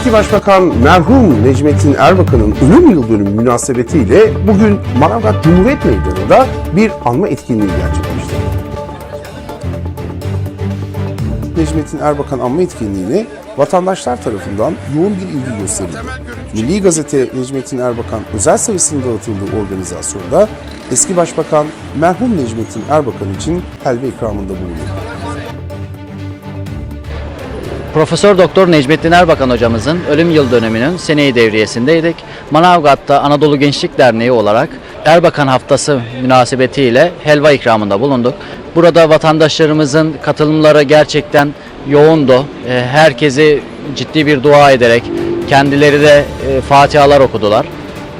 Eski Başbakan merhum Necmettin Erbakan'ın ölüm yıl dönümü münasebetiyle bugün Manavgat Cumhuriyet Meydanı'nda bir anma etkinliği gerçekleşti. Necmettin Erbakan anma etkinliğine vatandaşlar tarafından yoğun bir ilgi gösterildi. Milli Gazete Necmettin Erbakan özel sayısının dağıtıldığı organizasyonda eski başbakan merhum Necmettin Erbakan için helva ikramında bulundu. Profesör Doktor Necmettin Erbakan hocamızın ölüm yıl dönümünün seneyi devriyesindeydik. Manavgat'ta Anadolu Gençlik Derneği olarak Erbakan Haftası münasebetiyle helva ikramında bulunduk. Burada vatandaşlarımızın katılımları gerçekten yoğundu. E, Herkesi ciddi bir dua ederek kendileri de e, fatihalar okudular.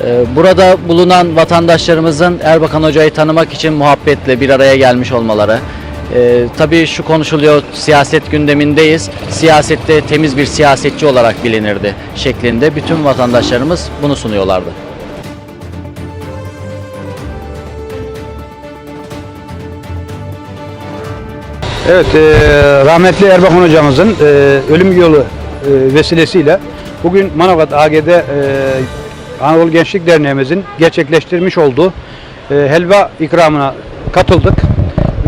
E, Burada bulunan vatandaşlarımızın Erbakan Hoca'yı tanımak için muhabbetle bir araya gelmiş olmaları, ee, tabii şu konuşuluyor siyaset gündemindeyiz. Siyasette temiz bir siyasetçi olarak bilinirdi şeklinde bütün vatandaşlarımız bunu sunuyorlardı. Evet, e, rahmetli Erbakan hocamızın e, ölüm yolu e, vesilesiyle bugün Manavgat AG'de e, Anadolu Gençlik Derneğimizin gerçekleştirmiş olduğu e, helva ikramına katıldık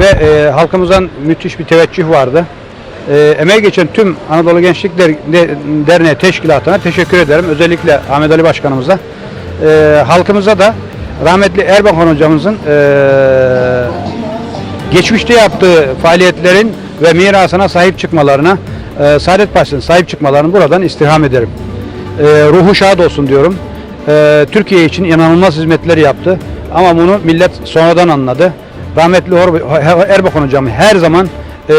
ve e, halkımızdan müthiş bir teveccüh vardı. E, emeği geçen tüm Anadolu Gençlik Der- De- Derneği Teşkilatı'na teşekkür ederim. Özellikle Ahmet Ali Başkanımıza. E, halkımıza da rahmetli Erbakan hocamızın e, geçmişte yaptığı faaliyetlerin ve mirasına sahip çıkmalarına, e, Saadet Partisi'ne sahip çıkmalarını buradan istirham ederim. E, ruhu şad olsun diyorum. E, Türkiye için inanılmaz hizmetler yaptı. Ama bunu millet sonradan anladı. Rahmetli Erbakan hocamı her zaman e,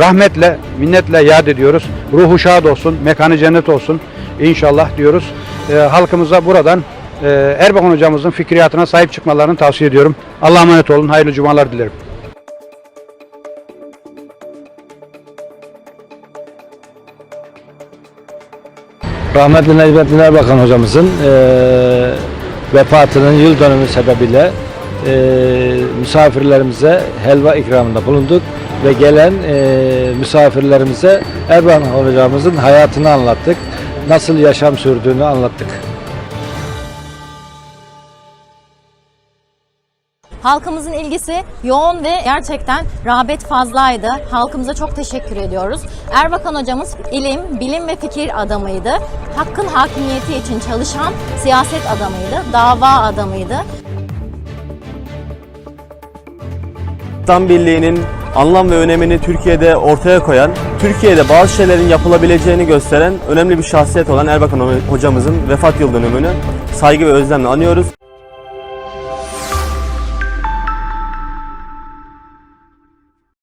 rahmetle, minnetle yad ediyoruz. Ruhu şad olsun, mekanı cennet olsun inşallah diyoruz. E, halkımıza buradan e, Erbakan hocamızın fikriyatına sahip çıkmalarını tavsiye ediyorum. Allah'a emanet olun. Hayırlı cumalar dilerim. Rahmetli Necmettin Erbakan hocamızın eee vefatının yıl dönümü sebebiyle eee, misafirlerimize helva ikramında bulunduk ve gelen eee, misafirlerimize Erbakan hocamızın hayatını anlattık. Nasıl yaşam sürdüğünü anlattık. Halkımızın ilgisi yoğun ve gerçekten rağbet fazlaydı. Halkımıza çok teşekkür ediyoruz. Erbakan hocamız ilim, bilim ve fikir adamıydı. Hakkın hakimiyeti için çalışan siyaset adamıydı, dava adamıydı. İslam Birliği'nin anlam ve önemini Türkiye'de ortaya koyan, Türkiye'de bazı şeylerin yapılabileceğini gösteren önemli bir şahsiyet olan Erbakan hocamızın vefat yıl dönümünü saygı ve özlemle anıyoruz.